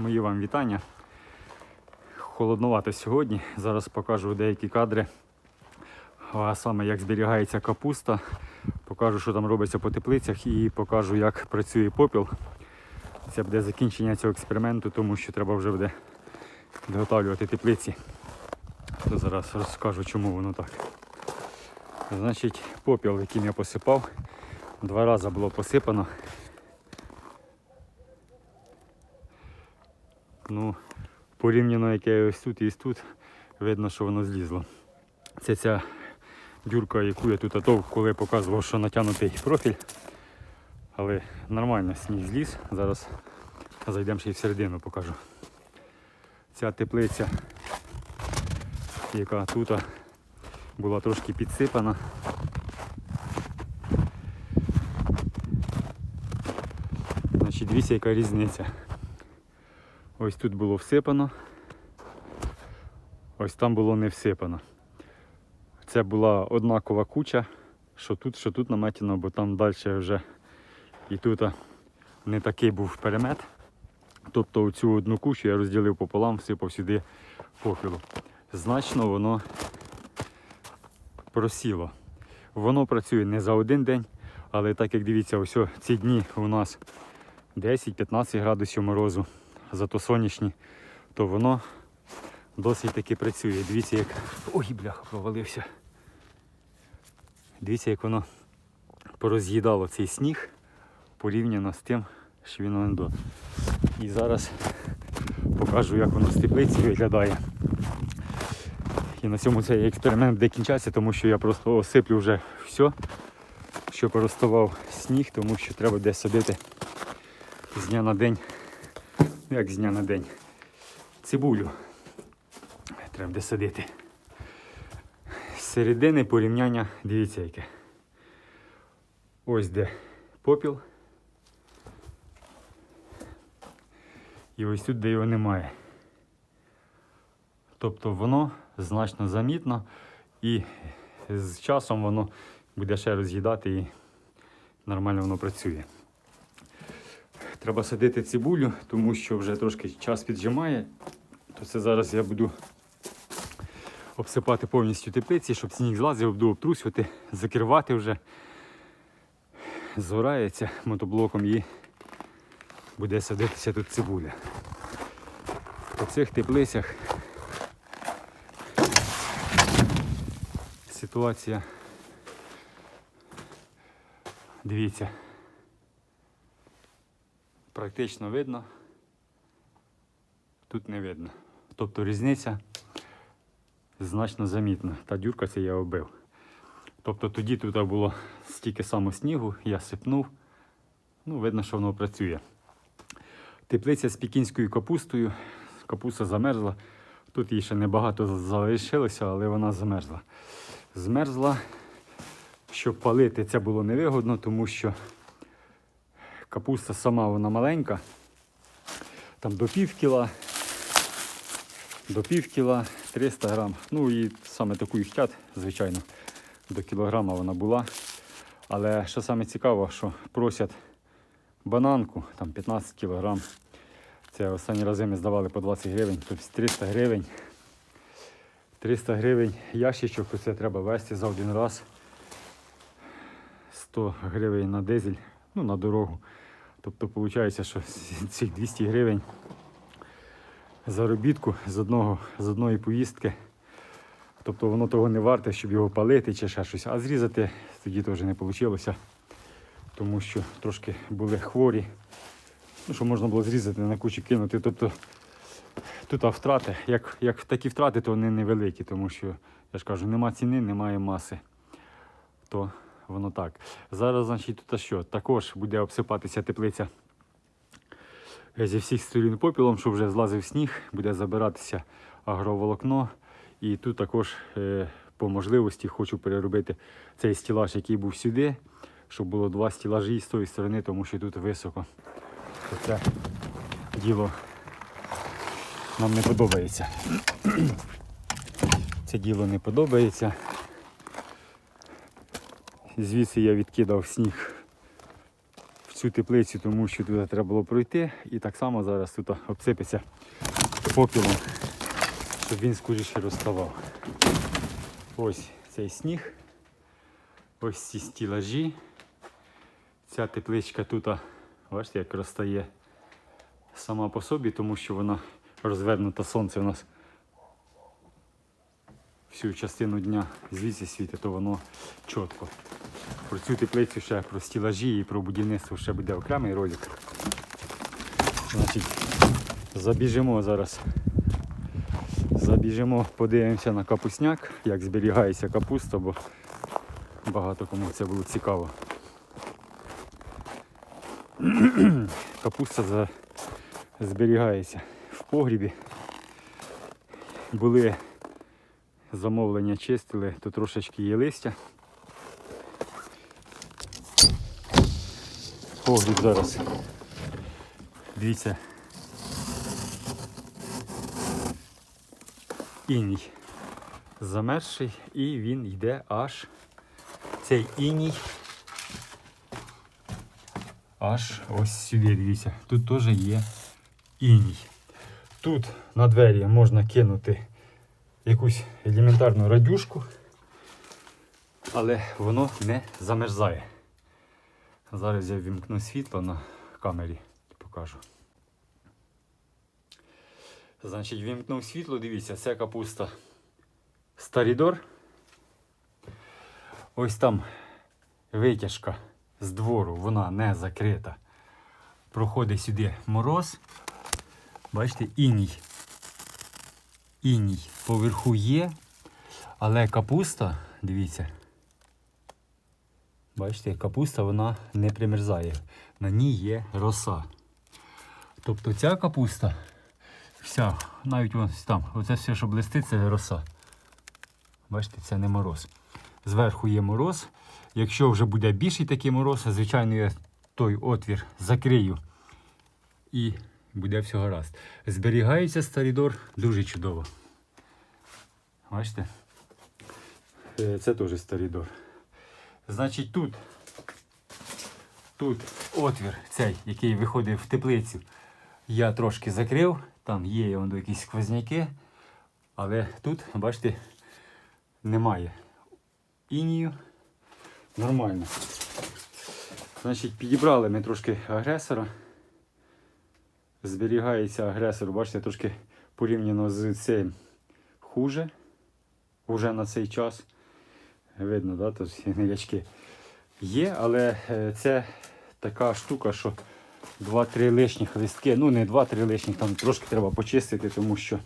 Мої вам вітання. Холодновато сьогодні. Зараз покажу деякі кадри. А саме як зберігається капуста. Покажу, що там робиться по теплицях і покажу, як працює попіл. Це буде закінчення цього експерименту, тому що треба вже буде підготовлювати теплиці. То зараз розкажу, чому воно так. Значить, попіл, яким я посипав, два рази було посипано. Ну, порівняно яке ось тут і ось тут, видно, що воно злізло. Це ця дюрка, яку я тут атов, коли показував, що натягнутий профіль. Але нормально сніг зліз. Зараз зайдемо ще й всередину покажу. Ця теплиця, яка тут була трошки підсипана. Значить, дивіться, яка різниця. Ось тут було всипано. Ось там було не всипано. Це була однакова куча, що тут, що тут наметено, бо там далі вже і тут не такий був перемет. Тобто цю одну кучу я розділив пополам, всипав сюди попілу. Значно воно просіло. Воно працює не за один день, але так як дивіться, ось ці дні у нас 10-15 градусів морозу, зато сонячні, то воно досить таки працює. Дивіться, як. Ой, бляха, провалився. Дивіться, як воно пороз'їдало цей сніг порівняно з тим, що він ондо. І зараз покажу, як воно з теплиці виглядає. І на цьому цей експеримент буде кінчатися, тому що я просто осиплю вже все, що пороставав сніг, тому що треба десь садити з дня на день. Як з дня на день? Цибулю. Треба буде садити. З середини порівняння, дивіться яке. Ось де попіл. І ось тут, де його немає. Тобто воно значно замітно і з часом воно буде ще роз'їдати і нормально воно працює. Треба садити цибулю, тому що вже трошки час піджимає. То це зараз я буду обсипати повністю теплиці, щоб сніг злазив, буду обтрусювати, закривати вже. Згорається мотоблоком і буде садитися тут цибуля. По цих теплицях ситуація. Дивіться. Практично видно. Тут не видно. Тобто різниця значно замітна. Та дюрка це я оббив. Тобто тоді тут було стільки само снігу, я сипнув. Ну, видно, що воно працює. Теплиця з пекінською капустою. Капуста замерзла. Тут їй ще небагато залишилося, але вона замерзла. Змерзла. Щоб палити, це було невигодно, тому що капуста сама вона маленька. Там до пів кіла, до пів кіла 300 грам. Ну і саме таку і звичайно, до кілограма вона була. Але що саме цікаво, що просять бананку, там 15 кілограм. Це останні рази ми здавали по 20 гривень, тобто 300 гривень. 300 гривень ящичок, це треба вести за один раз. 100 гривень на дизель, ну на дорогу. Тобто виходить, що цих 200 гривень заробітку з, одного, з одної поїздки. Тобто воно того не варте, щоб його палити чи ще щось. А зрізати тоді теж не вийшло, тому що трошки були хворі. Ну, що можна було зрізати на кучу кинути. Тобто тут а втрати, як, як такі втрати, то вони невеликі, тому що я ж кажу, нема ціни, немає маси. То воно так. Зараз, значить, тут що? Також буде обсипатися теплиця зі всіх сторін попілом, щоб вже злазив сніг, буде забиратися агроволокно. І тут також е, по можливості хочу переробити цей стілаж, який був сюди, щоб було два стілажі з тої сторони, тому що тут високо. Це діло нам не подобається. Це діло не подобається. Звідси я відкидав сніг в цю теплицю, тому що туди треба було пройти. І так само зараз тут обсипеться попілом, щоб він скоріше розставав. Ось цей сніг. Ось ці стілажі. Ця тепличка тут, бачите, як розстає сама по собі, тому що вона розвернута сонце у нас всю частину дня звідси світить, то воно чітко. Про цю теплицю ще про стілажі і про будівництво ще буде окремий ролик. Значить, забіжимо зараз. Забіжимо, подивимося на капусняк, як зберігається капуста, бо багато кому це було цікаво. Капуста за... зберігається в погрібі. Були замовлення чистили, то трошечки є листя. Погріб зараз. Дивіться. Іній замерзший і він йде аж цей іній. Аж ось сюди, дивіться. Тут теж є іній. Тут на двері можна кинути якусь елементарну радюшку, але воно не замерзає. Зараз я вімкну світло на камері і покажу. Значить, вімкнув світло, дивіться, це капуста Старідор. Ось там витяжка з двору, вона не закрита. Проходить сюди мороз. Бачите, іній. Іній поверху є, але капуста, дивіться. Бачите, капуста вона не примерзає. На ній є роса. Тобто ця капуста, вся, навіть ось там, оце все, що блистить, це роса. Бачите, це не мороз. Зверху є мороз. Якщо вже буде більший такий мороз, звичайно, я той отвір закрию і буде все гаразд. Зберігається старідор дуже чудово. Бачите? Е, Це теж старідор. Значить, тут, тут отвір цей, який виходить в теплицю, я трошки закрив. Там є вон, якісь сквозняки, але тут, бачите, немає інію. Нормально. Значить, підібрали ми трошки агресора. Зберігається агресор, бачите, трошки порівняно з цим хуже. Уже на цей час. Видно, да, тут гнилячки є, але е, це така штука, що 2-3 лишніх листки, ну не 2-3 лишніх, там трошки треба почистити, тому що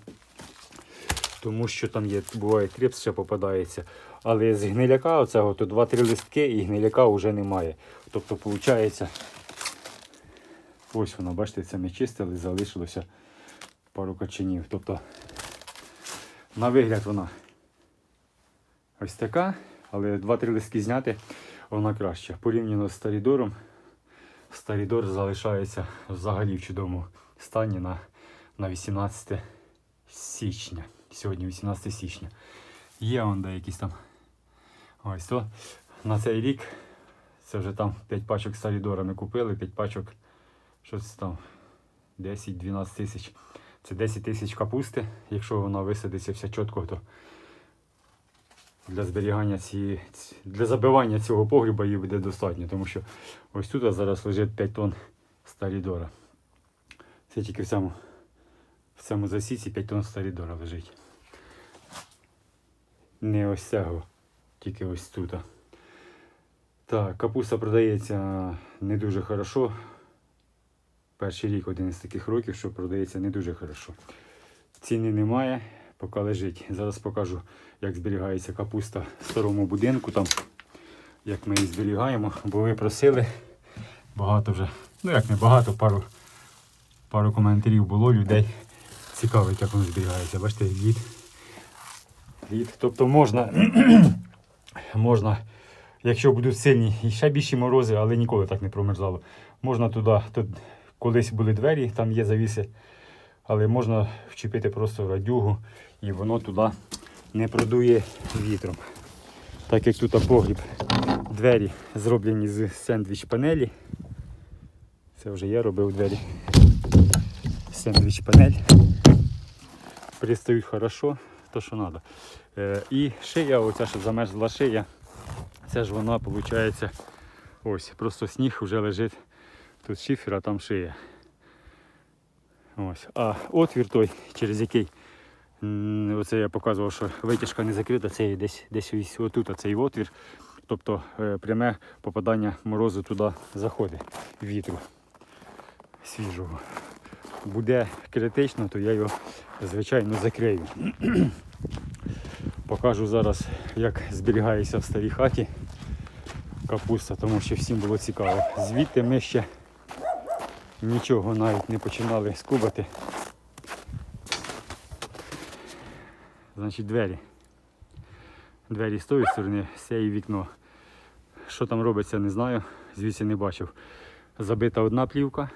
тому що там є, буває кріпс ще попадається. Але з гниляка оцього, то 2-3 листки і гниляка вже немає. Тобто, виходить, ось воно, бачите, це ми чистили, залишилося пару качанів. Тобто, на вигляд вона ось така, але 2-3 листки зняти, вона краща. Порівняно з старідором, старідор залишається взагалі в чудовому стані на, на 18 січня. Сьогодні 18 січня. Є он де якісь там. Ось то. На цей рік це вже там 5 пачок старідора ми купили, 5 пачок, щось там 10-12 тисяч. Це 10 тисяч капусти. Якщо вона висадиться вся чітко, то для зберігання цієї, для забивання цього погріба її буде достатньо, тому що ось тут зараз лежить 5 тонн старідора. Це тільки в цьому, в цьому засіці 5 тонн старідора лежить. Не ось цього, тільки ось тут. Так, капуста продається не дуже хорошо. Перший рік один із таких років, що продається не дуже хорошо. Ціни немає, поки лежить. Зараз покажу, як зберігається капуста в старому будинку, там, як ми її зберігаємо, бо ви просили багато вже, ну як не багато, пару, пару коментарів було людей. Цікавить, як воно зберігається. Бачите, лід. Лід. Тобто можна, можна, якщо будуть сильні і ще більші морози, але ніколи так не промерзало. Можна туди, тут колись були двері, там є завіси, але можна вчепити просто радюгу і воно туди не продує вітром. Так як тут погріб, двері зроблені з сендвіч панелі. Це вже я робив двері. Сендвіч панель. Пристають хорошо, то що треба. Е, і шия, оця що замерзла шия, це ж вона виходить ось, просто сніг вже лежить. Тут шифер, а там шия. Ось. А отвір той, через який оце я показував, що витяжка не закрита, це десь, десь отут цей отвір. Тобто е, пряме попадання морозу туди заходить вітру свіжого. Буде критично, то я його звичайно закрию. Покажу зараз, як зберігається в старій хаті капуста, тому що всім було цікаво. Звідти ми ще нічого навіть не починали скубати. Значить, двері. Двері з тої сторони, з цієї вікно. Що там робиться, не знаю, звідси не бачив. Забита одна плівка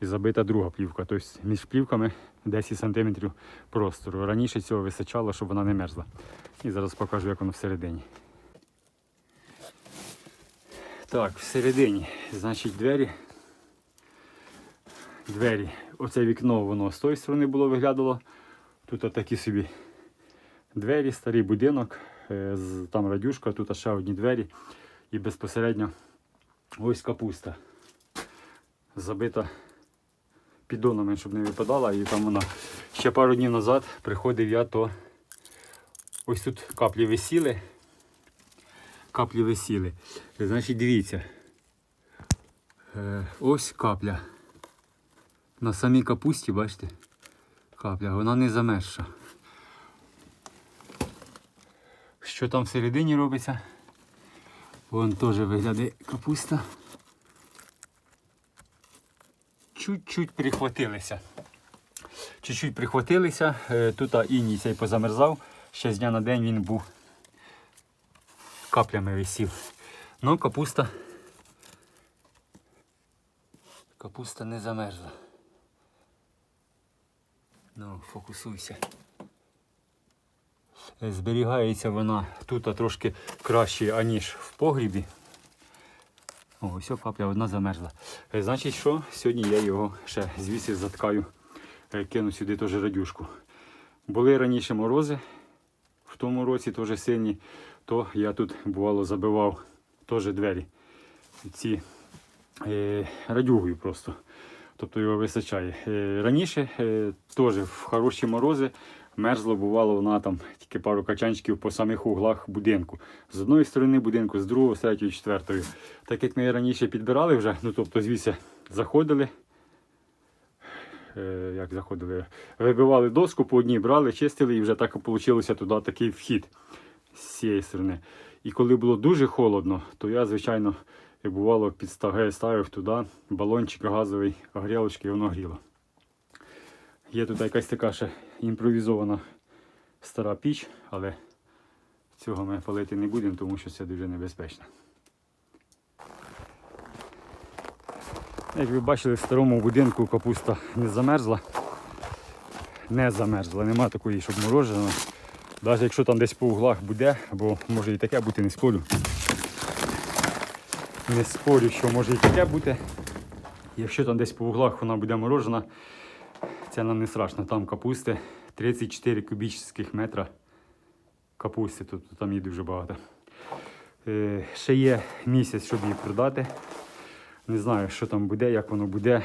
і забита друга плівка. Тобто між плівками 10 см простору. Раніше цього вистачало, щоб вона не мерзла. І зараз покажу, як воно всередині. Так, всередині, значить, двері. Двері. Оце вікно воно з тої сторони було виглядало. Тут такі собі двері, старий будинок, е, там радюшка, тут ще одні двері. І безпосередньо ось капуста. Забита піддонами, щоб не випадала. І там вона ще пару днів назад приходив я, то ось тут каплі висіли. Каплі висіли. Значить, дивіться. Е, ось капля. На самій капусті, бачите? Капля, вона не замерзша. Що там всередині робиться? Вон теж виглядає капуста. Чуть-чуть прихватилися. Чуть-чуть прихватилися. Е, Тут іній цей позамерзав. Ще з дня на день він був каплями висів. Ну, капуста. Капуста не замерзла. Ну, фокусуйся. Е, Зберігається вона тут трошки краще, аніж в погрібі. О, ось капля одна замерзла. Е, Значить, що? Сьогодні я його ще звідси заткаю, е, кину сюди теж радюшку. Були раніше морози, в тому році теж сильні, то я тут бувало забивав теж двері. Ці е, радюгою просто. Тобто його вистачає. Е, раніше е, теж в хороші морози мерзло бувало вона там тільки пару качанчиків по самих углах будинку. З одної сторони будинку, з другої, з третьої, четвертої. Так як ми раніше підбирали вже, ну тобто звідси заходили. Е, як заходили? Вибивали доску по одній, брали, чистили і вже так вийшло туди такий вхід з цієї сторони. І коли було дуже холодно, то я, звичайно, як бувало, підставив ставив туди балончик газовий, грілочки, і воно гріло. Є тут якась така ще імпровізована стара піч, але цього ми палити не будемо, тому що це дуже небезпечно. Як ви бачили, в старому будинку капуста не замерзла. Не замерзла, нема такої, щоб морожена. Навіть якщо там десь по углах буде, бо може і таке бути, не спорю. Не спорю, що може і таке бути. Якщо там десь по углах вона буде морожена, це нам не страшно. Там капусти 34 кубічних метра капусти, тобто там її дуже багато. Е, ще є місяць, щоб її продати. Не знаю, що там буде, як воно буде.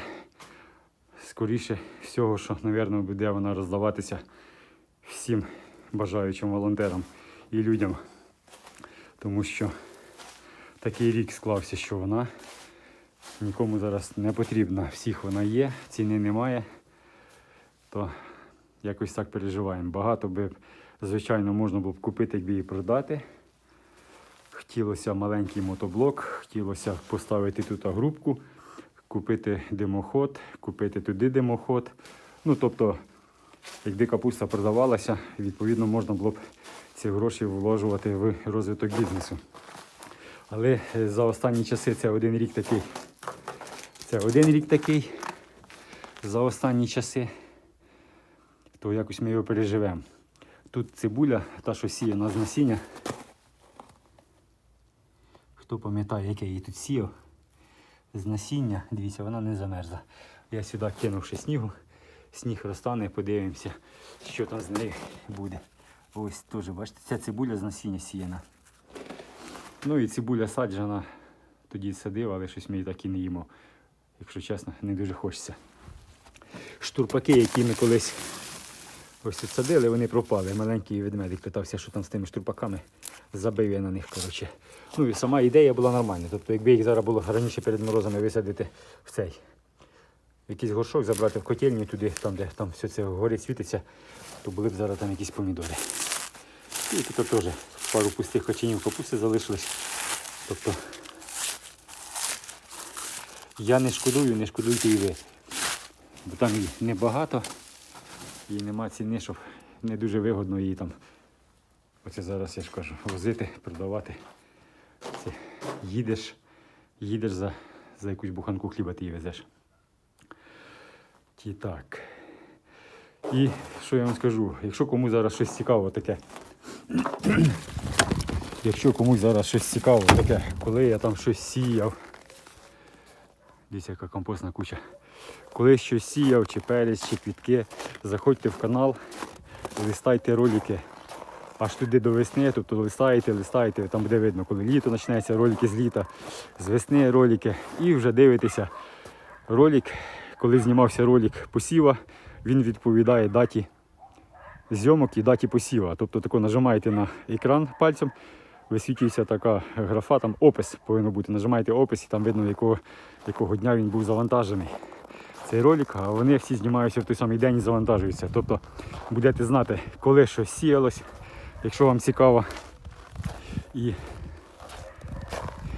Скоріше всього, що, мабуть, буде вона роздаватися всім бажаючим волонтерам і людям. Тому що такий рік склався, що вона нікому зараз не потрібна. Всіх вона є, ціни немає. То якось так переживаємо. Багато би, звичайно, можна було б купити, якби її продати. Хотілося маленький мотоблок, хотілося поставити тут грубку, купити димоход, купити туди димоход. Ну, тобто, якби капуста продавалася, відповідно можна було б ці гроші вложувати в розвиток бізнесу. Але е, за останні часи це один рік такий. Це один рік такий. За останні часи, то якось ми його переживемо. Тут цибуля, та, що сіяна з насіння. Хто пам'ятає, як я її тут сіяв, з насіння. Дивіться, вона не замерзла. Я сюди кинув ще снігу. Сніг розтане, подивимося, що там з нею буде. Ось теж, бачите, ця цибуля з насіння сіяна. Ну і цибуля саджена, тоді садив, але щось ми її так і не їмо. Якщо чесно, не дуже хочеться. Штурпаки, які ми колись ось тут садили, вони пропали. Маленький ведмедик питався, що там з тими штурпаками. Забив я на них, коротше. Ну і сама ідея була нормальна. Тобто, якби їх зараз було раніше перед морозами висадити в цей якийсь горшок, забрати в котельню туди, там, де там все це горить, світиться, то були б зараз там якісь помідори. І тут теж пару пустих качанів капусти залишилось. Тобто я не шкодую, не шкодуйте і ви. Бо там її небагато і нема ціни, щоб не дуже вигодно її там. Оце зараз я ж кажу, возити, продавати. Це їдеш, їдеш за, за якусь буханку хліба ти її везеш. Ті так. І що я вам скажу, якщо комусь зараз щось цікаво таке. Якщо комусь зараз щось цікаво таке, коли я там щось сіяв. Дивіться, яка компостна куча. Коли щось сіяв, чи перець, чи квітки, заходьте в канал, листайте ролики аж туди до весни, тобто листаєте, листаєте, там буде видно, коли літо почнеться, ролики з літа, з весни ролики. І вже дивитеся ролик, коли знімався ролик посіва, він відповідає даті зйомок і даті посіва. Тобто тако нажимаєте на екран пальцем, висвітлюється така графа, там опис повинен бути. Нажимаєте опис і там видно, якого, якого дня він був завантажений. Цей ролик, а вони всі знімаються в той самий день і завантажуються. Тобто будете знати, коли щось сіялось, якщо вам цікаво. І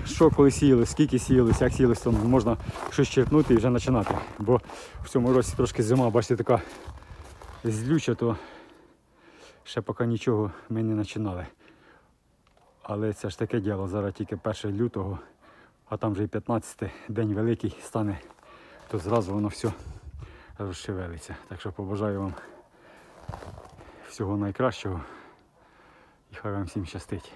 що коли сіялось, скільки сіялось, як сіялось, то можна щось черпнути і вже починати. Бо в цьому році трошки зима, бачите, така злюча, то ще поки нічого ми не починали. Але це ж таке діло, зараз тільки 1 лютого, а там вже і 15 день великий стане, то зразу воно все розшевелиться. Так що побажаю вам всього найкращого і хай вам всім щастить.